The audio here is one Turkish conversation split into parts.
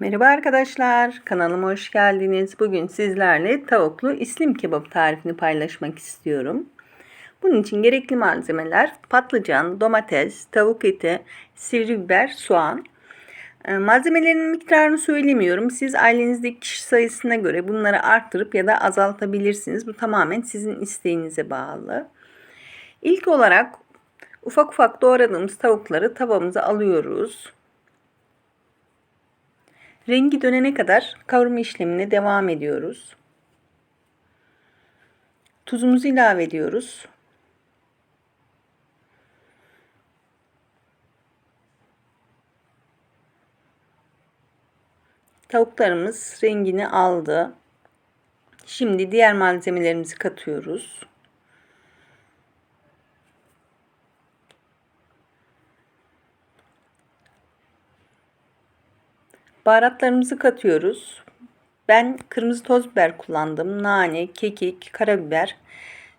Merhaba arkadaşlar, kanalıma hoş geldiniz. Bugün sizlerle tavuklu islim kebap tarifini paylaşmak istiyorum. Bunun için gerekli malzemeler patlıcan, domates, tavuk eti, sivri biber, soğan. Ee, Malzemelerin miktarını söylemiyorum. Siz ailenizdeki kişi sayısına göre bunları arttırıp ya da azaltabilirsiniz. Bu tamamen sizin isteğinize bağlı. İlk olarak ufak ufak doğradığımız tavukları tavamıza alıyoruz. Rengi dönene kadar kavurma işlemine devam ediyoruz. Tuzumuzu ilave ediyoruz. Tavuklarımız rengini aldı. Şimdi diğer malzemelerimizi katıyoruz. Baharatlarımızı katıyoruz. Ben kırmızı toz biber kullandım. Nane, kekik, karabiber.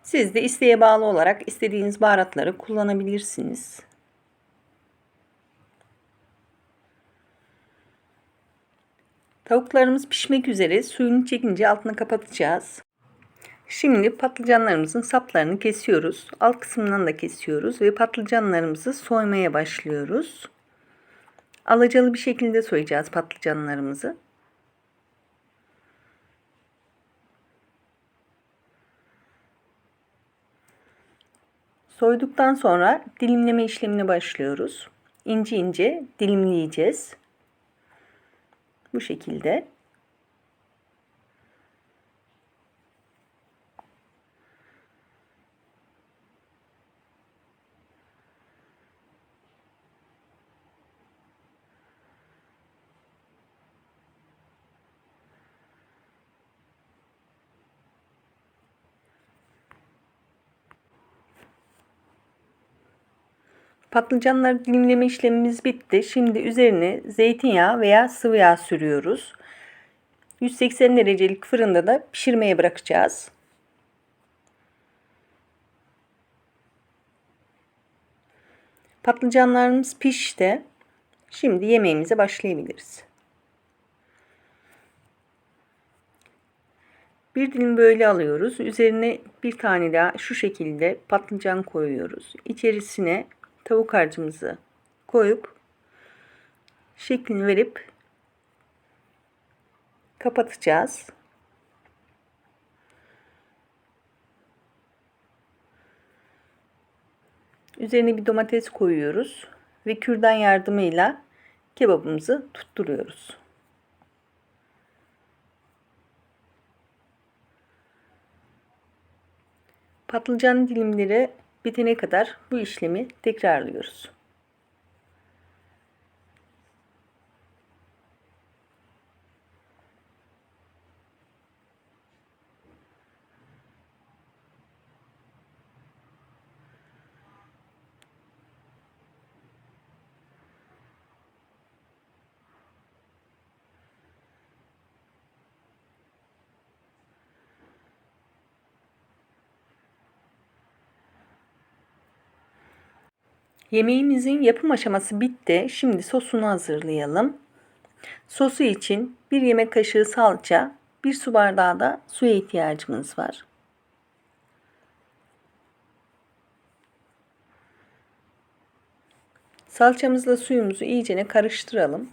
Siz de isteğe bağlı olarak istediğiniz baharatları kullanabilirsiniz. Tavuklarımız pişmek üzere. Suyunu çekince altını kapatacağız. Şimdi patlıcanlarımızın saplarını kesiyoruz. Alt kısmından da kesiyoruz ve patlıcanlarımızı soymaya başlıyoruz. Alacalı bir şekilde soyacağız patlıcanlarımızı. Soyduktan sonra dilimleme işlemine başlıyoruz. İnce ince dilimleyeceğiz. Bu şekilde. Patlıcanları dilimleme işlemimiz bitti. Şimdi üzerine zeytinyağı veya sıvı yağ sürüyoruz. 180 derecelik fırında da pişirmeye bırakacağız. Patlıcanlarımız pişti. Şimdi yemeğimize başlayabiliriz. Bir dilim böyle alıyoruz. Üzerine bir tane daha şu şekilde patlıcan koyuyoruz. İçerisine tavuk harcımızı koyup şeklini verip kapatacağız. Üzerine bir domates koyuyoruz ve kürdan yardımıyla kebabımızı tutturuyoruz. Patlıcan dilimleri bitene kadar bu işlemi tekrarlıyoruz. Yemeğimizin yapım aşaması bitti. Şimdi sosunu hazırlayalım. Sosu için bir yemek kaşığı salça, bir su bardağı da suya ihtiyacımız var. Salçamızla suyumuzu iyicene karıştıralım.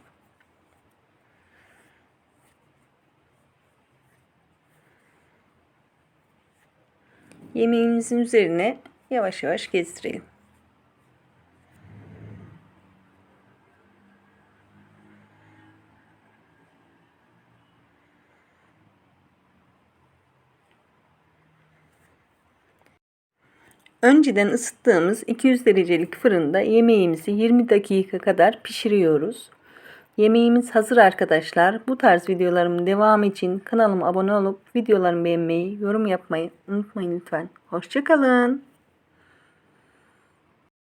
Yemeğimizin üzerine yavaş yavaş gezdirelim. Önceden ısıttığımız 200 derecelik fırında yemeğimizi 20 dakika kadar pişiriyoruz. Yemeğimiz hazır arkadaşlar. Bu tarz videolarımın devamı için kanalıma abone olup videolarımı beğenmeyi, yorum yapmayı unutmayın lütfen. Hoşçakalın.